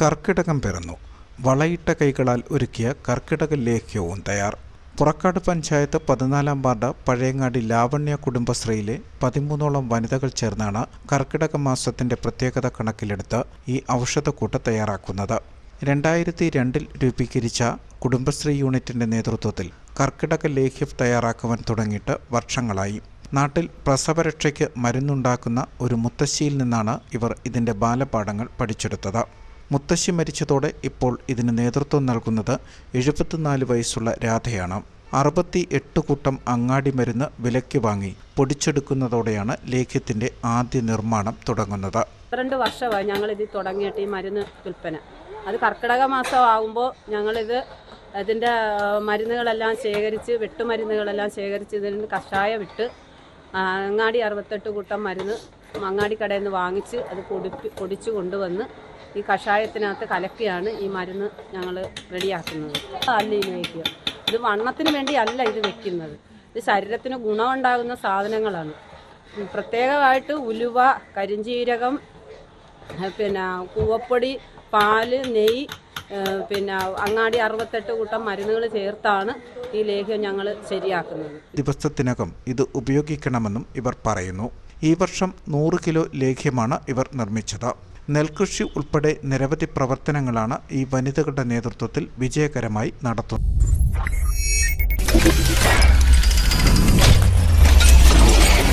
കർക്കിടകം പിറന്നു. വളയിട്ട കൈകളാൽ ഒരുക്കിയ കർക്കിടക ലേഖ്യവും തയ്യാർ. പുറക്കാട് പഞ്ചായത്ത് പതിനാലാം വാർഡ് പഴയങ്ങാടി ലാവണ്യ കുടുംബശ്രീയിലെ പതിമൂന്നോളം വനിതകൾ ചേർന്നാണ് കർക്കിടക മാസത്തിന്റെ പ്രത്യേകത കണക്കിലെടുത്ത് ഈ ഔഷധക്കൂട്ട് തയ്യാറാക്കുന്നത്. രണ്ടായിരത്തി രണ്ടിൽ രൂപീകരിച്ച കുടുംബശ്രീ യൂണിറ്റിന്റെ നേതൃത്വത്തിൽ കർക്കിടക ലേഖ്യം തയ്യാറാക്കുവാൻ തുടങ്ങിയിട്ട് വർഷങ്ങളായി. നാട്ടിൽ പ്രസവരക്ഷയ്ക്ക് മരുന്നുണ്ടാക്കുന്ന ഒരു മുത്തശ്ശിയിൽ നിന്നാണ് ഇവർ ഇതിന്റെ ബാലപാഠങ്ങൾ പഠിച്ചെടുത്തത്. മുത്തശ്ശി മരിച്ചതോടെ ഇപ്പോൾ ഇതിന് നേതൃത്വം നൽകുന്നത് എഴുപത്തിനാല് വയസ്സുള്ള രാധയാണ്. അറുപത്തി എട്ട് കൂട്ടം അങ്ങാടി മരുന്ന് വിലയ്ക്ക് വാങ്ങി പൊടിച്ചെടുക്കുന്നതോടെയാണ് ലേഖ്യത്തിന്റെ ആദ്യ നിർമ്മാണം തുടങ്ങുന്നത്. പന്ത്രണ്ട് വർഷമായി ഞങ്ങൾ ഇത് തുടങ്ങിയിട്ട് ഈ മരുന്ന് വിൽപ്പന. അത് കർക്കിടക മാസം ആകുമ്പോൾ ഞങ്ങളിത് അതിന്റെ മരുന്നുകളെല്ലാം ശേഖരിച്ച് വെട്ടുമരുന്നുകളെല്ലാം ശേഖരിച്ച് ഇതിന് കഷായം ഇട്ട് ആ, അങ്ങാടി അറുപത്തെട്ട് കൂട്ടം മരുന്ന് അങ്ങാടി കടയിൽ നിന്ന് വാങ്ങിച്ച് അത് പൊടിപ്പി പൊടിച്ച് കൊണ്ടുവന്ന് ഈ കഷായത്തിനകത്ത് കലക്കിയാണ് ഈ മരുന്ന് ഞങ്ങൾ റെഡിയാക്കുന്നത്. അല്ല ലേഖ്യം ഇത് വണ്ണത്തിന് വേണ്ടി അല്ല ഇത് വെക്കുന്നത്. ഇത് ശരീരത്തിന് ഗുണമുണ്ടാകുന്ന സാധനങ്ങളാണ്. പ്രത്യേകമായിട്ട് ഉലുവ കരിഞ്ജീരകം ഏഹ് പിന്നെ കൂവപ്പൊടി പാൽ നെയ്യ് പിന്നെ അങ്ങാടി അറുപത്തെട്ട് കൂട്ടം മരുന്നുകൾ ചേർത്താണ് ഈ ലേഹ്യം ഞങ്ങൾ ശരിയാക്കുന്നത്. ദിവസത്തിനകം ഇത് ഉപയോഗിക്കണമെന്നും ഇവർ പറയുന്നു. ഈ വർഷം നൂറ് കിലോ ലേഖ്യമാണ് ഇവർ നിർമ്മിച്ചത്. നെൽകൃഷി ഉൾപ്പെടെ നിരവധി പ്രവർത്തനങ്ങളാണ് ഈ വനിതകളുടെ നേതൃത്വത്തിൽ വിജയകരമായി നടത്തുന്നത്.